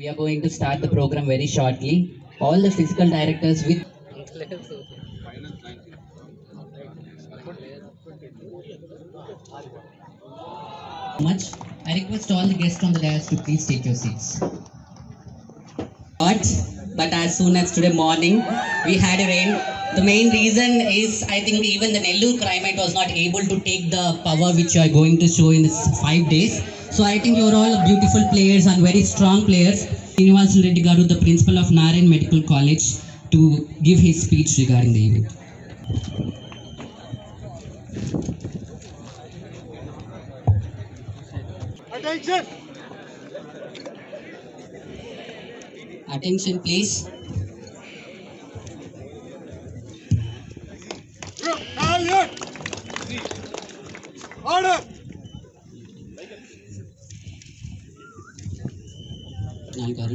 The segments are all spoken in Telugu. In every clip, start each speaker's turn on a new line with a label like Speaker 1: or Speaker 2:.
Speaker 1: We are going to start the program very shortly. All the physical directors with much. I request all the guests on the dais to please take your seats. But, but as soon as today morning we had a rain, the main reason is I think even the Nellore climate was not able to take the power which you are going to show in five days. So I think you're all beautiful players and very strong players. Srinivas Reddy Garu, the principal of Narayan Medical College, to give his speech regarding the event.
Speaker 2: Attention!
Speaker 1: Attention, please.
Speaker 2: Order!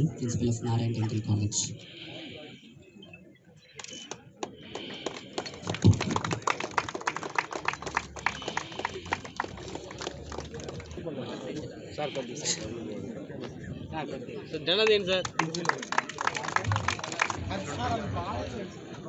Speaker 1: Principal of Narayan Dental College.
Speaker 3: Sir ಜನದೇನು sir?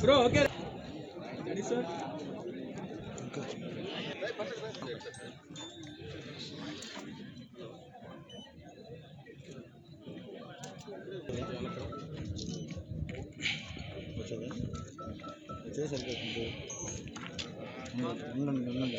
Speaker 3: Bro, okay. Ready, sir? చేసరిపోతుంది ఉండండి ఉండండి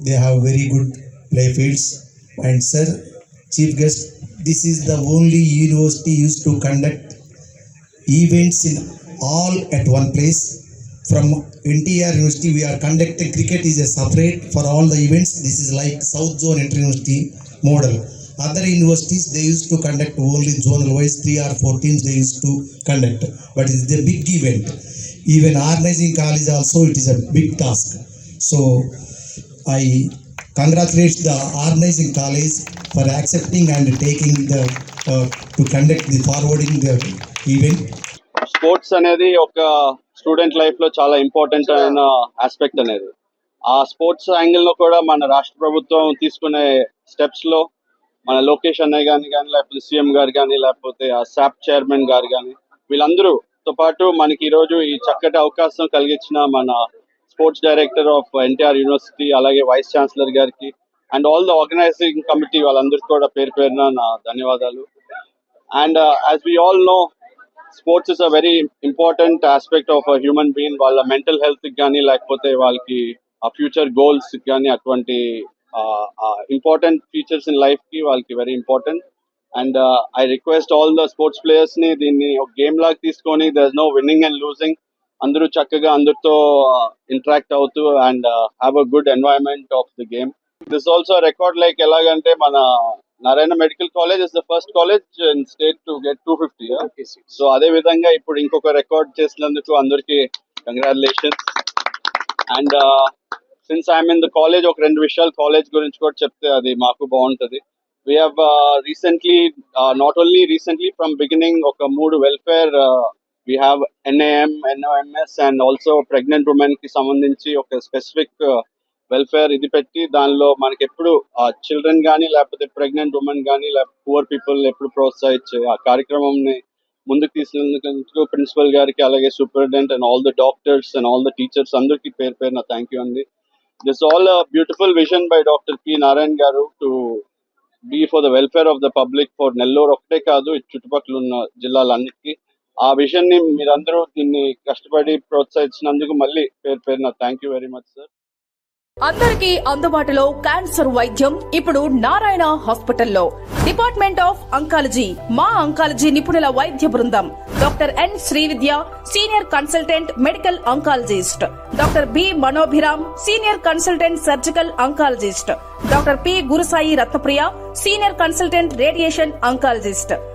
Speaker 4: they have very good play fields and sir chief guest this is the only university used to conduct events in all at one place. From NTR University we are conducting cricket is a separate for all the events. This is like South Zone Inter University model. Other universities they used to conduct only zonal wise three or four teams they used to conduct. But it's a big event. Even organizing college also it is a big task. So I congratulate the organizing college for accepting and taking the uh, to conduct the forwarding the event.
Speaker 5: Sports అనేది ఒక స్టూడెంట్ లైఫ్లో చాలా ఇంపార్టెంట్ అయిన ఆస్పెక్ట్ అనేది ఆ స్పోర్ట్స్ యాంగిల్లో కూడా మన రాష్ట్ర ప్రభుత్వం తీసుకునే స్టెప్స్లో మన లోకేష్ అన్నయ్య గాని కానీ లేకపోతే సీఎం గారు కానీ లేకపోతే ఆ సాప్ చైర్మన్ గారు కానీ వీళ్ళందరూ తో పాటు మనకి ఈరోజు ఈ చక్కటి అవకాశం కలిగించిన మన sports director of NTR university అలాగే వైస్ ఛాన్సలర్ గారికి and all the organizing committee వాళ్ళందరికీ కూడా పేరు పేరున నా ధన్యవాదాలు. And as we all know sports is a very important aspect of a human being వాళ్ళ మెంటల్ హెల్త్ కానీ లేకపోతే వాళ్ళకి ఆ ఫ్యూచర్ గోల్స్ కానీ అటువంటి ఇంపార్టెంట్ ఫీచర్స్ ఇన్ లైఫ్కి వాళ్ళకి very important and I request all the sports ప్లేయర్స్ని దీన్ని ఒక గేమ్ లాగా తీసుకొని there no winning and losing అందరూ చక్కగా అందరితో ఇంటరాక్ట్ అవుతూ and have a good environment of the game this also record like ఎలాగంటే మన Narayana medical college is the first college in state to get two fifty so అదే విధంగా ఇప్పుడు ఇంకొక రికార్డ్ చేసినందుకు అందరికి congratulations and since I'm in the college ఒక రెండు విషయాలు కాలేజ్ గురించి కూడా చెప్తే అది మాకు బాగుంటది. We have recently not only recently from beginning ఒక మూడు welfare we have NAM NOMS and also pregnant ఉమెన్కి సంబంధించి ఒక స్పెసిఫిక్ వెల్ఫేర్ uh, ఇది పెట్టి దానిలో మనకి ఎప్పుడు ఆ uh, చిల్డ్రన్ కానీ లేకపోతే ప్రెగ్నెంట్ ఉమెన్ కానీ లేకపోతే పువర్ పీపుల్ ఎప్పుడు ప్రోత్సహించే ఆ కార్యక్రమంని ముందుకు తీసుకెళ్ళినందుకు ప్రిన్సిపల్ గారికి అలాగే superintendent and all the doctors and all the teachers అందరికీ పేరు పేరున థ్యాంక్ యూ అండి. This all beautiful vision by doctor P Narayan గారు to be for the welfare of the public for Nellore ఒకటే కాదు చుట్టుపక్కల ఉన్న జిల్లాలన్నిటికీ. ఆ విషయాన్ని మీరందరూ దీన్ని కష్టపడి ప్రోత్సహించినందుకు మళ్ళీ పేరు పేరున thank you very much sir
Speaker 6: అందరికీ అందుబాటులో క్యాన్సర్ వైద్యం ఇప్పుడు నారాయణ హాస్పిటల్లో. డిపార్ట్మెంట్ ఆఫ్ అంకాలజీ మా అంకాలజీ నిపుణుల వైద్య బృందం. Doctor N Srividya senior consultant medical oncologist. Doctor B Manobhiram senior consultant surgical oncologist. Doctor P Gurusai Ratnapriya senior consultant radiation oncologist.